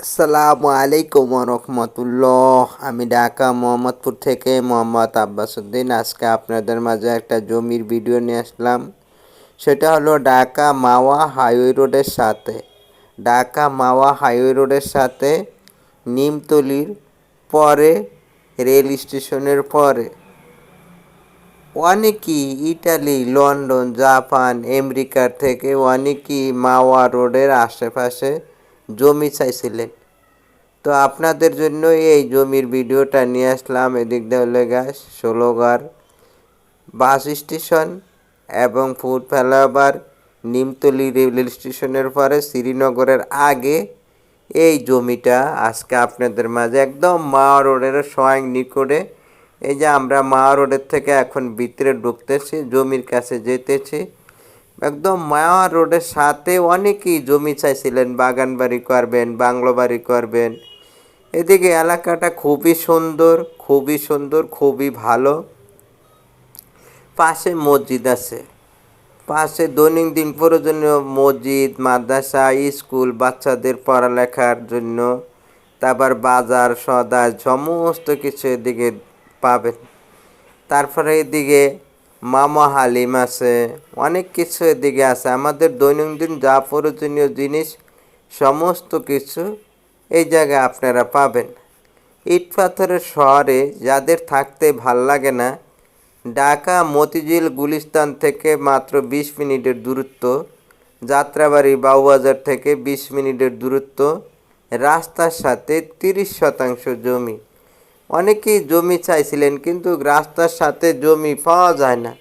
আসসালামু আলাইকুম রহমতুল্লাহ আমি ঢাকা মোহাম্মদপুর থেকে মোহাম্মদ আব্বাসুদ্দিন আজকে আপনাদের মাঝে একটা জমির ভিডিও নিয়ে আসলাম। সেটা হলো ঢাকা মাওয়া হাইওয়ে রোডের সাথে। ঢাকা মাওয়া হাইওয়ে রোডের সাথে নিমতলির পরে, রেল স্টেশনের পরে। অনেকই ইটালি, লন্ডন, জাপান, আমেরিকার থেকে অনেকই মাওয়া রোডের আশেপাশে জমি চাইছিলেন। তো আপনাদের জন্য এই জমির ভিডিওটা নিয়ে আসলাম। এদিক দিয়ে হলে গাছ ষোলোগার বাস স্টেশন এবং ফুড ফেলাবার নিমতলি রেল স্টেশনের পরে শ্রীনগরের আগে এই জমিটা আজকে আপনাদের মাঝে একদম মা রোডের স্বয়ং নিকটে। এই যে আমরা মা রোডের থেকে এখন ভিতরে ঢুকতেছি, জমির কাছে যেতেছি। একদম মায়া রোডের সাথে অনেকেই জমি চাইছিলেন, বাগান বাড়ি করবেন, বাংলো বাড়ি করবেন। এদিকে এলাকাটা খুবই সুন্দর খুবই সুন্দর, খুবই ভালো। পাশে মসজিদ আছে। পাশে দৈনন্দিন প্রয়োজনীয় মসজিদ, মাদ্রাসা, স্কুল, বাচ্চাদের পড়ালেখার জন্য। তারপর বাজার সদা সমস্ত কিছু এদিকে পাবেন। তারপরে এদিকে মামা হালিম আছে, অনেক কিছু এদিকে আছে। আমাদের দৈনন্দিন যা প্রয়োজনীয় জিনিস, সমস্ত কিছু এই জায়গায় আপনারা পাবেন। ইট পাথরের শহরে যাদের থাকতে ভালো লাগে না, ঢাকা মতিঝিল গুলিস্তান থেকে মাত্র বিশ মিনিটের দূরত্ব, যাত্রাবাড়ি বাউবাজার থেকে বিশ মিনিটের দূরত্ব, রাস্তার সাথে তিরিশ শতাংশ জমি। অনেকেই জমি চাইছিলেন, কিন্তু রাস্তার সাথে জমি পাওয়া যায় না।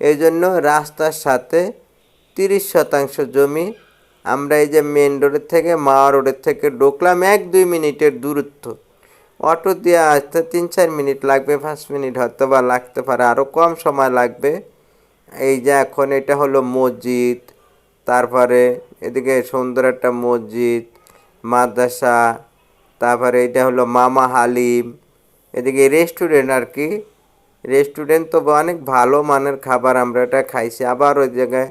এই জন্য রাস্তার সাথে তিরিশ শতাংশ জমি আমরা এই যে মেন রোডের থেকে, মাওয়া রোডের থেকে ঢুকলাম এক দুই মিনিটের দূরত্ব। অটো দিয়ে আসতে তিন চার মিনিট লাগবে, পাঁচ মিনিট হয়তো বা লাগতে পারে আরও কম সময় লাগবে। এই যে এখন এটা হলো মসজিদ, তারপরে এদিকে সুন্দর একটা মসজিদ, মাদ্রাসা, তারপরে এটা হলো মামা হালিম এদিকে রেস্টুরেন্ট আর কি। রেস্টুরেন্ট তো অনেক ভালো মানের খাবার আমরা এটা খাইছি। আবার ওই জায়গায়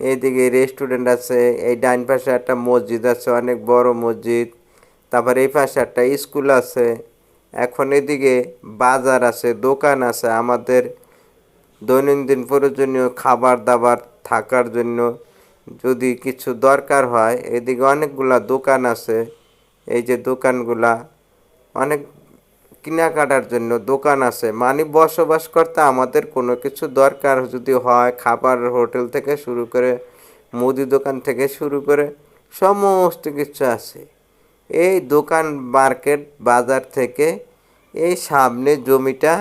এইদিকে রেস্টুরেন্ট আছে, এই ডাইন পাশে একটা মসজিদ আছে, অনেক বড় মসজিদ। তারপর এই পাশে একটা স্কুল আছে। এখন এদিকে বাজার আছে, দোকান আছে আমাদের। দৈনন্দিন প্রয়োজনীয় খাবার দাবার থাকার জন্য যদি কিছু দরকার হয়, এদিকে অনেকগুলা দোকান আছে। এই যে দোকানগুলা অনেক কেনাকাটার জন্য দোকান আছে। মানে বসবাস করতে আমাদের কোনো কিছু দরকার যদি হয়, খাবার, হোটেল থেকে শুরু করে, মুদি দোকান থেকে শুরু করে সমস্ত কিছু আছে। এই দোকান মার্কেট বাজার থেকে এই সামনে জমিটা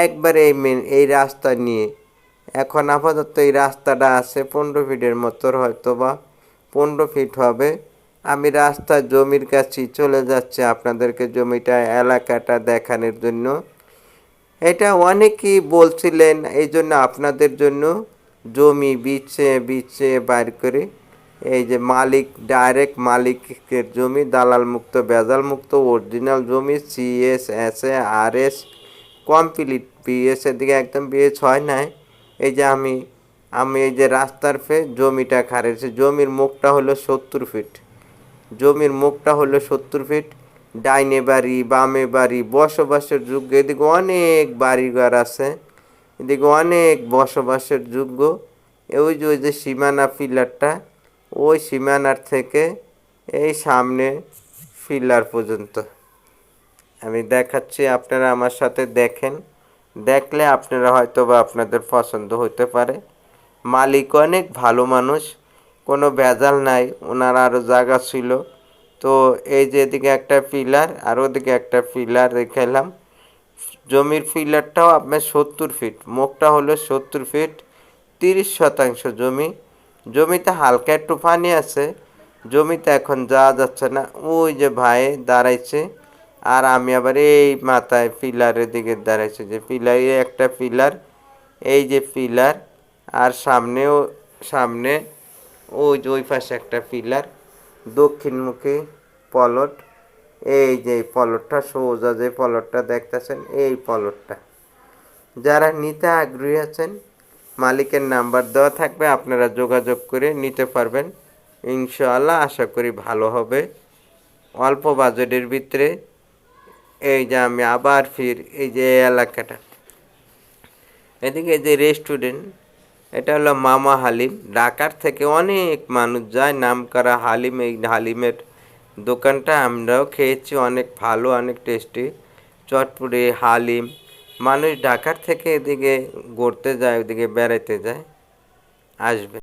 একবার এই মেন এই রাস্তা নিয়ে। এখন আপাতত এই রাস্তাটা আছে পনেরো ফিটের মতো হয়তো বা পনেরো ফিট হবে। আমি রাস্তা জমির কাছেই চলে যাচ্ছি আপনাদেরকে জমিটা, এলাকাটা দেখানোর জন্য। এটা অনেকেই বলছিলেন এই জন্য আপনাদের জন্য জমি বিচ্ছে বিচ্ছে বাইর করে। এই যে মালিক ডাইরেক্ট মালিকের জমি দালাল মুক্ত বেজাল মুক্ত অরিজিনাল জমি CS S A R S complete BS এর দিকে একদম বিএস হয় নাই। এই যে আমি আমি এই যে রাস্তার ফে, জমিটা খারেছি জমির মুখটা হলো সত্তর ফিট জমির মুখটা হলো সত্তর ফিট ডাইনে বাড়ি, বামে বাড়ি, বসবাসের যোগ্য। এদিকে অনেক বাড়িঘর আছে। এদিকে অনেক বসবাসের যোগ্য। ওই যে ওই যে সীমানা পিলারটা, ওই সীমানার থেকে এই সামনে ফিলার পর্যন্ত। আমি দেখাচ্ছি, আপনারা আমার সাথে দেখেন। দেখলে আপনারা হয়তো বা আপনাদের পছন্দ হতে পারে। মালিক অনেক ভালো মানুষ। কোনো ভেজাল নাই, ওনার আরও জায়গা ছিল। তো এই যে এদিকে একটা পিলার আর ওদিকে একটা পিলার রেখেলাম জমির পিলারটাও আপনার সত্তর ফিট মুখটা হলো সত্তর ফিট, তিরিশ শতাংশ জমি। জমিতে হালকা একটু পানি আছে, জমিতে এখন যাওয়া যাচ্ছে না। ওই যে ভাই দাঁড়াইছে, আর আমি আবার এই মাথায় পিলারের দিকে দাঁড়াইছি যে পিলারে একটা পিলার এই যে পিলার আর সামনেও সামনে ওই যে ওই পাশে একটা পিলার দক্ষিণমুখী পলট। এই যে পলটটা, সোজা যে পলটটা দেখতেছেন, এই পলটটা। যারা নিতে আগ্রহী আছেন, মালিকের নাম্বার দেওয়া থাকবে, আপনারা যোগাযোগ করে নিতে পারবেন। ইনশাআল্লাহ আশা করি ভালো হবে। অল্প বাজেটের ভিতরে এই যে আমি আবার ফির, এই যে এলাকাটা। এদিকে যে রেস্টুরেন্ট এটা হলো মামা হালিম। ঢাকার থেকে অনেক মানুষ যায় নাম করা হালিম, এই হালিমের দোকানটা আমরাও খেয়েছি, অনেক ভালো, অনেক টেস্টি। চটপুরে হালিম, মানুষ ঢাকার থেকে এদিকে ঘুরতে যায়, ওদিকে বেড়াতে যায়, আসবে।